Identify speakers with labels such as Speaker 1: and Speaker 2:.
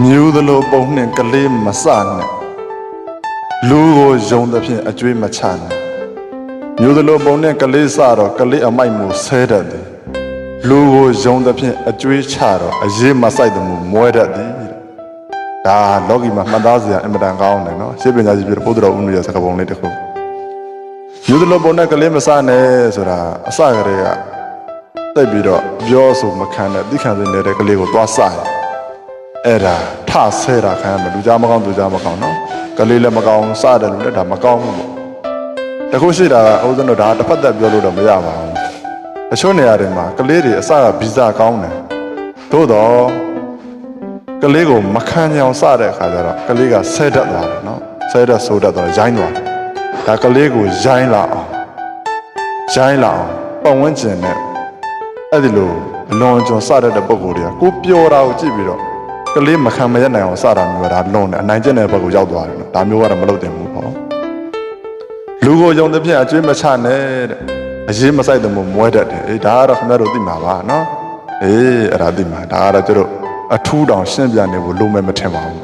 Speaker 1: မြူးသလိုပုံနှင့်ကလေးမစနဲ့လူကိုယုံသဖြင့်အကျွေးမချနဲ့မြူးသလိုပုံနှင့်ကလေးစတော့ကလေးအမိုက်မှုဆဲတတ်သည်လူကိုယုံသဖြင့်အကျွေးချတော့အရေးမဆိုင်သမှုမွဲတတ်သည်တဲ့ဒါလောကီမှာမှတ်သားစရာအင်မတန်ကောင်းတယ်နော်ရှင်းပညာကြီးပြတဲ့ဘုဒ္ဓတော်ဦးနုရဲ့စကားပုံလေးတစ်ခုမြူးသလိုပုံနဲ့ကလေးမစနဲ့ဆိုတာအစကတည်းကတိတ်ပြီးတော့ပြောဆိုမခံတဲ့သိခံစင်နေတဲ့ကလေးကိုသွားစရင် အဲ့ဒါထဆဲတာခံရမယ်လူကြားမကောင်းသူကြားမကောင်းနော်ကလေးလည်းမကောင်းစတယ်လူလည်းဒါမကောင်းဘူးပေါ့တခုရှိတာကအုပ်စုံတို့ဒါတစ်ဖက်သက်ပြောလို့တော့မရပါဘူးတချို့နေရာတွေမှာကလေးတွေအစကဗီဇကောင်းတယ်သို့တော့ကလေးကိုမခံကြအောင်စတဲ့အခါကျတော့ကလေးကဆဲတတ်သွားတယ်နော်ဆဲတတ်ဆိုးတတ်သွားရိုင်းသွားတယ်ဒါကလေးကိုရိုင်းလာအောင်ရိုင်းလာအောင်ပတ်ဝန်းကျင်နဲ့အဲ့ဒီလိုအလွန်အကျွံစတတ်တဲ့ပုံကိုယ်တွေကကိုပျော်တာကိုကြည့်ပြီးတော့ ကလေးမခံမရနိုင်အောင်စတာမျိုးကဒါလွန်တယ်အနိုင်ကျင့်တဲ့ဘက်ကိုရောက်သွားတယ်နော်ဒါမျိုးကတော့မလုပ်တင်ဘူးပေါ့လူကိုယုံတဲ့ဖြင့်အကျွေးမချနဲ့တဲ့အရေးမဆိုင်တဲ့မို့မွဲတတ်တယ်အေးဒါကတော့ခင်ဗျားတို့သိမှာပါနော်အေးအဲ့ဒါသိမှာဒါကတော့ကျတို့အထူးတောင်ရှင်းပြနေဖို့လုံးမဲ့မထင်ပါဘူး